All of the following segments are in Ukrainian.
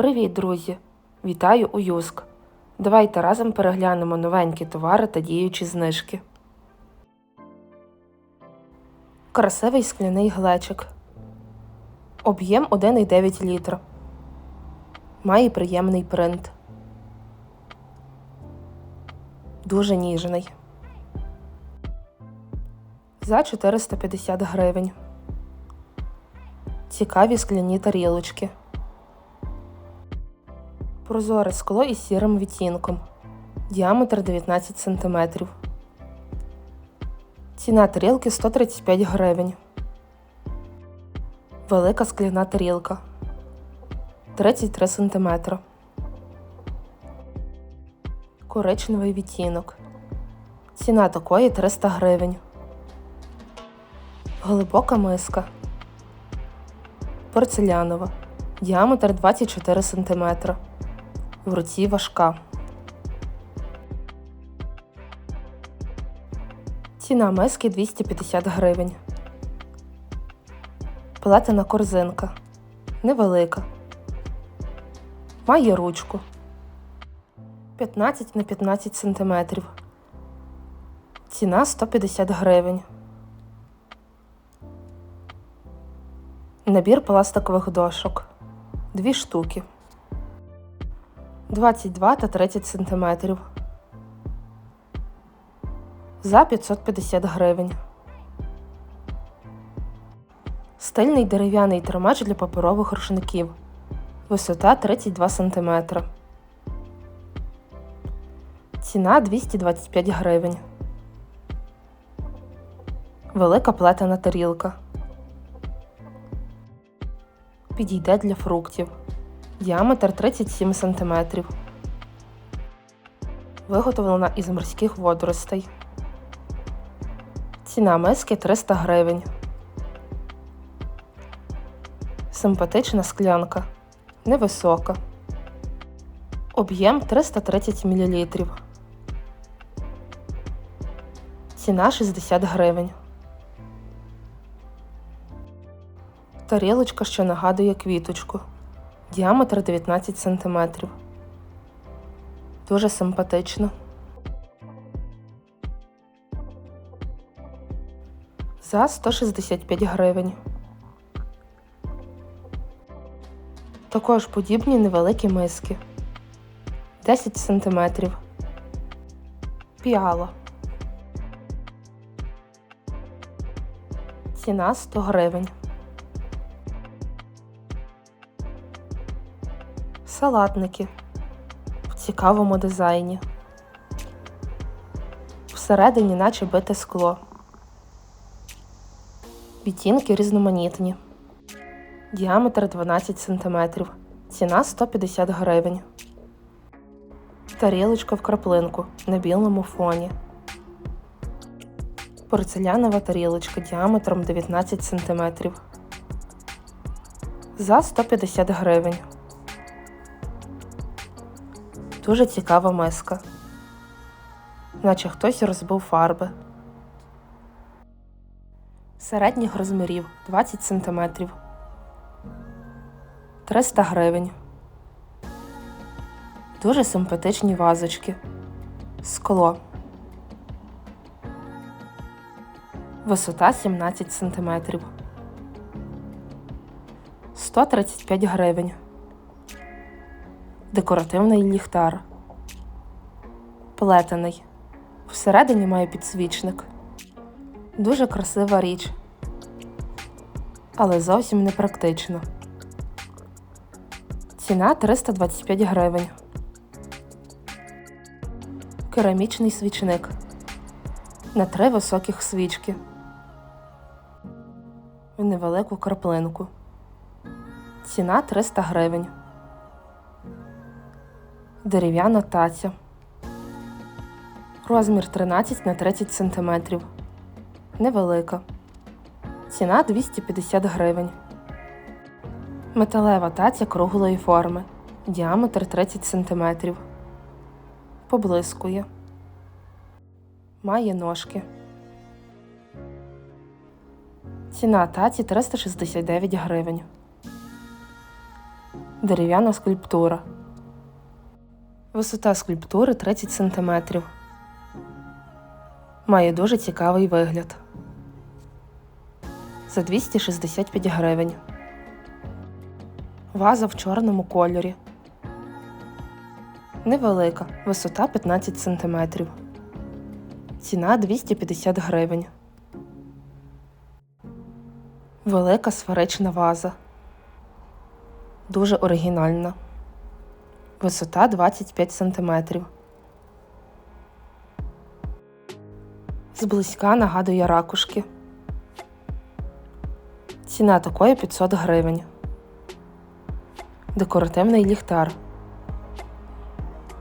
Привіт, друзі! Вітаю у Юск. Давайте разом переглянемо новенькі товари та діючі знижки. Красивий скляний глечик. Об'єм 1,9 літра. Має приємний принт. Дуже ніжний. За 450 гривень. Цікаві скляні тарілочки. Прозоре скло із сірим відтінком. Діаметр 19 см. Ціна тарілки 135 гривень. Велика скляна тарілка 33 см. Коричневий відтінок. Ціна такої 300 гривень. Глибока миска. Порцелянова. Діаметр 24 см. В руці важка. Ціна миски 250 гривень. Плетена корзинка. Невелика. Має ручку. 15 на 15 см. Ціна 150 гривень. Набір пластикових дошок. Дві штуки. 22 та 30 см. За 550 гривень. Стильний дерев'яний тримач для паперових рушників. Висота 32 см. Ціна 225 гривень. Велика плетена тарілка. Підійде для фруктів. Діаметр 37 см. Виготовлена із морських водоростей. Ціна миски 300 гривень. Симпатична склянка. Невисока. Об'єм 330 мл. Ціна 60 гривень. Тарілочка, що нагадує квіточку. Діаметр 19 см. Дуже симпатично. За 165 гривень. Також подібні невеликі миски. 10 см. Піала. Ціна 100 гривень. Салатники в цікавому дизайні. Всередині наче бите скло. Відтінки різноманітні. Діаметр 12 см. Ціна 150 гривень. Тарілочка в краплинку на білому фоні. Порцелянова тарілочка діаметром 19 см. За 150 гривень. Дуже цікава миска. Наче хтось розбив фарби. Середніх розмірів 20 см. 300 гривень. Дуже симпатичні вазочки. Скло. Висота 17 см. 135 гривень. Декоративний ліхтар. Плетений. Всередині має підсвічник. Дуже красива річ. Але зовсім не практично. Ціна 325 гривень. Керамічний свічник. На три високих свічки. В невелику краплинку. Ціна 300 гривень. Дерев'яна таця. Розмір 13 на 30 см. Невелика. Ціна 250 гривень. Металева таця круглої форми. Діаметр 30 см. Поблискує. Має ножки. Ціна таці 369 гривень. Дерев'яна скульптура. Висота скульптури 30 см. Має дуже цікавий вигляд. За 265 гривень. Ваза в чорному кольорі. Невелика. Висота 15 см. Ціна 250 гривень. Велика сферична ваза. Дуже оригінальна. Висота 25 см. Зблизька нагадує ракушки. Ціна такої 500 гривень. Декоративний ліхтар.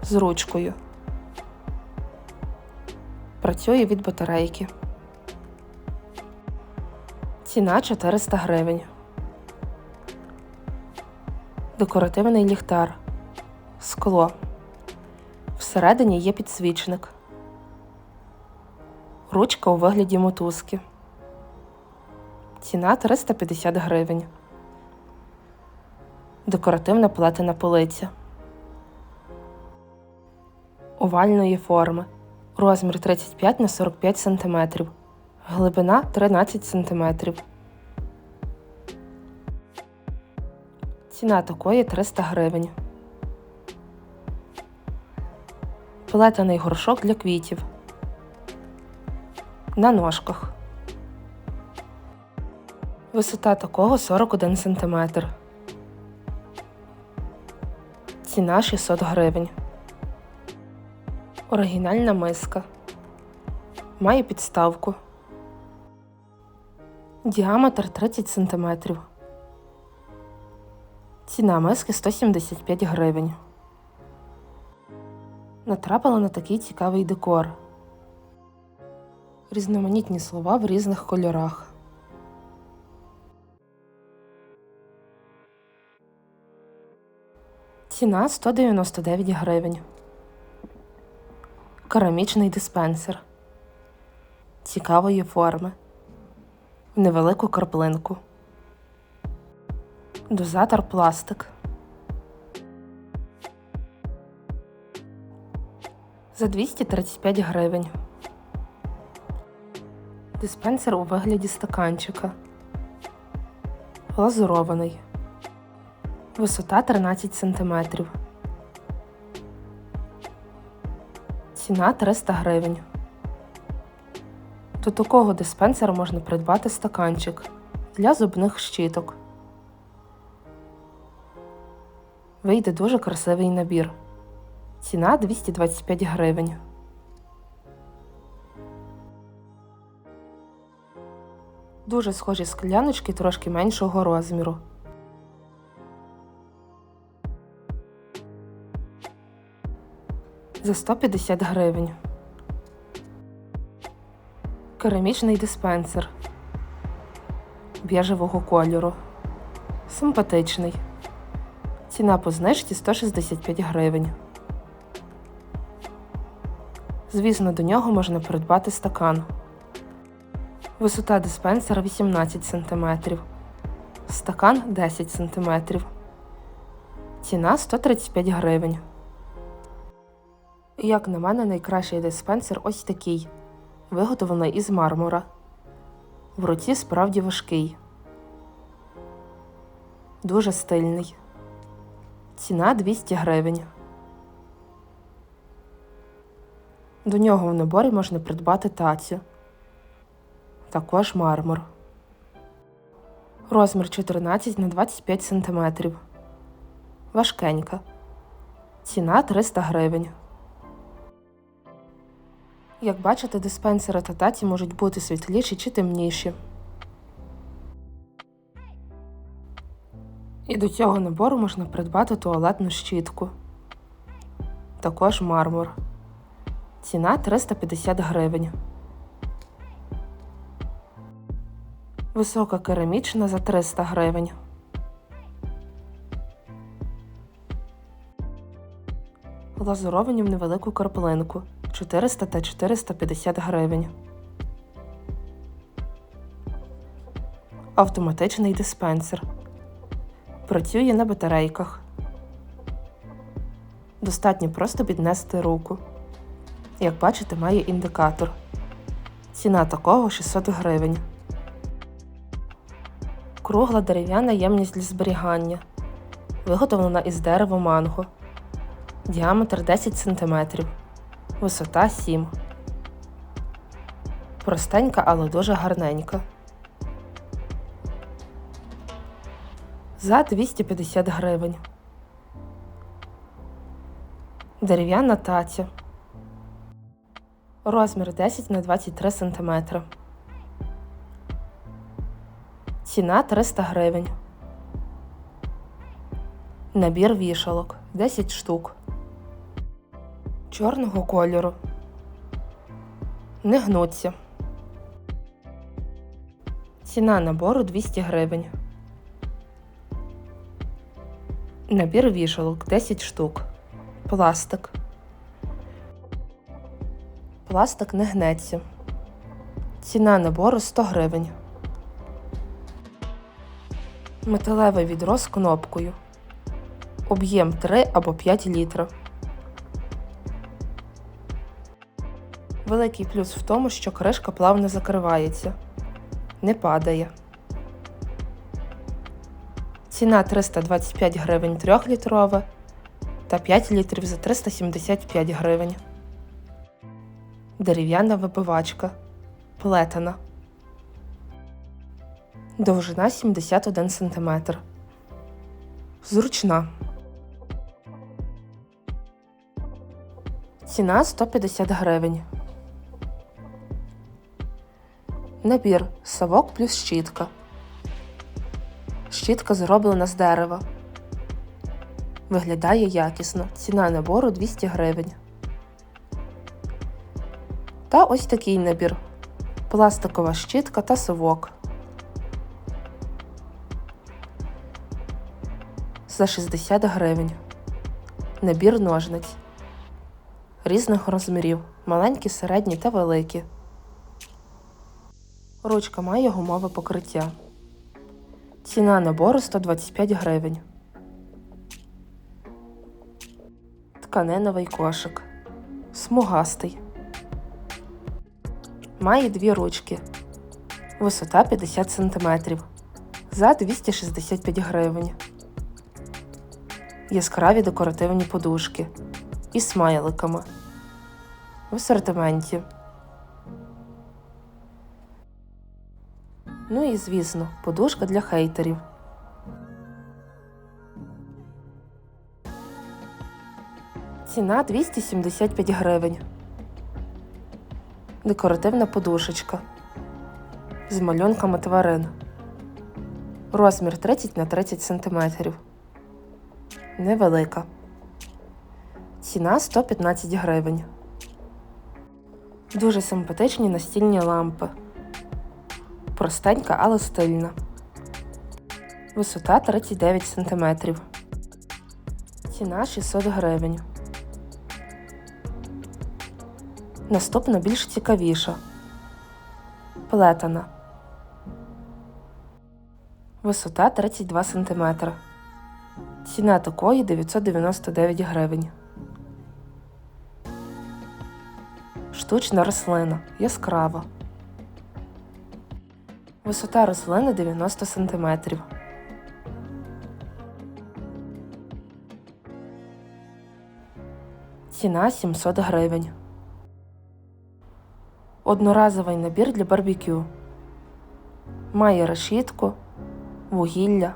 З ручкою. Працює від батарейки. Ціна 400 гривень. Декоративний ліхтар. Скло. Всередині є підсвічник. Ручка у вигляді мотузки. Ціна 350 гривень. Декоративна плетена полиця. Овальної форми. Розмір 35 на 45 см. Глибина 13 см. Ціна такої 300 гривень. Плетений горшок для квітів. На ножках. Висота такого 41 см. Ціна 600 гривень. Оригінальна миска. Має підставку. Діаметр 30 см. Ціна миски 175 гривень. Натрапила на такий цікавий декор. Різноманітні слова в різних кольорах. Ціна 199 гривень. Керамічний диспенсер. Цікавої форми. В невелику краплинку. Дозатор пластик. За 235 гривень. Диспенсер у вигляді стаканчика. Глазурований. Висота 13 см. Ціна 300 гривень. До такого диспенсера можна придбати стаканчик для зубних щіток. Вийде дуже красивий набір. Ціна 225 гривень. Дуже схожі скляночки трошки меншого розміру. За 150 гривень. Керамічний диспенсер біжевого кольору. Симпатичний. Ціна по знижці 165 гривень. Звісно, до нього можна придбати стакан. Висота диспенсера 18 см. Стакан 10 см. Ціна 135 гривень. Як на мене, найкращий диспенсер ось такий. Виготовлений із мармура. В руці справді важкий. Дуже стильний. Ціна 200 гривень. До нього в наборі можна придбати тацю. Також мармур. Розмір 14 на 25 см. Важкенька. Ціна 300 гривень. Як бачите, диспенсери та таці можуть бути світліші чи темніші. І до цього набору можна придбати туалетну щітку. Також мармур. Ціна 350 гривень. Висока керамічна за 300 гривень. Глазуровані в невелику карплинку 400 та 450 гривень. Автоматичний диспенсер. Працює на батарейках. Достатньо просто піднести руку. Як бачите, має індикатор. Ціна такого 600 гривень. Кругла дерев'яна ємність для зберігання. Виготовлена із дерева манго. Діаметр 10 см. Висота 7 Простенька, але дуже гарненька. За 250 гривень. Дерев'яна таця. Розмір 10 на 23 см. Ціна 300 гривень. Набір вішалок 10 штук. Чорного кольору. Не гнуться. Ціна набору 200 гривень. Набір вішалок 10 штук. Пластик. Пластик не гнеться. Ціна набору 100 гривень. Металеве відро з кнопкою. Об'єм 3 або 5 літра. Великий плюс в тому, що кришка плавно закривається. Не падає. Ціна 325 гривень 3-літрова та 5 літрів за 375 гривень. Дерев'яна вибивачка. Плетена. Довжина 71 см. Зручна. Ціна 150 гривень. Набір совок плюс щітка. Щітка зроблена з дерева. Виглядає якісно. Ціна набору 200 гривень. Та ось такий набір. Пластикова щітка та совок. За 60 гривень. Набір ножниць. Різних розмірів. Маленькі, середні та великі. Ручка має гумове покриття. Ціна набору 125 гривень. Тканиновий кошик. Смугастий. Має дві ручки. Висота 50 см. За 265 гривень. Яскраві декоративні подушки. Із смайликами. В асортименті. Ну і звісно, подушка для хейтерів. Ціна 275 гривень. Декоративна подушечка з малюнками тварин. Розмір 30 на 30 см. Невелика. Ціна 115 гривень. Дуже симпатичні настільні лампи. Простенька, але стильна. Висота 39 см. Ціна 600 гривень. Наступна більш цікавіша. Плетена. Висота 32 см. Ціна такої 999 гривень. Штучна рослина. Яскрава. Висота рослини 90 см. Ціна 700 гривень. Одноразовий набір для барбекю. Має решітку, вугілля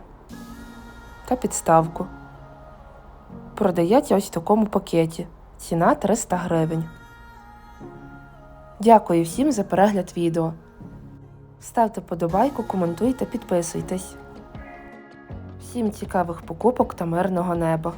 та підставку. Продається ось в такому пакеті. Ціна 300 гривень. Дякую всім за перегляд відео. Ставте подобайку, коментуйте, підписуйтесь. Всім цікавих покупок та мирного неба!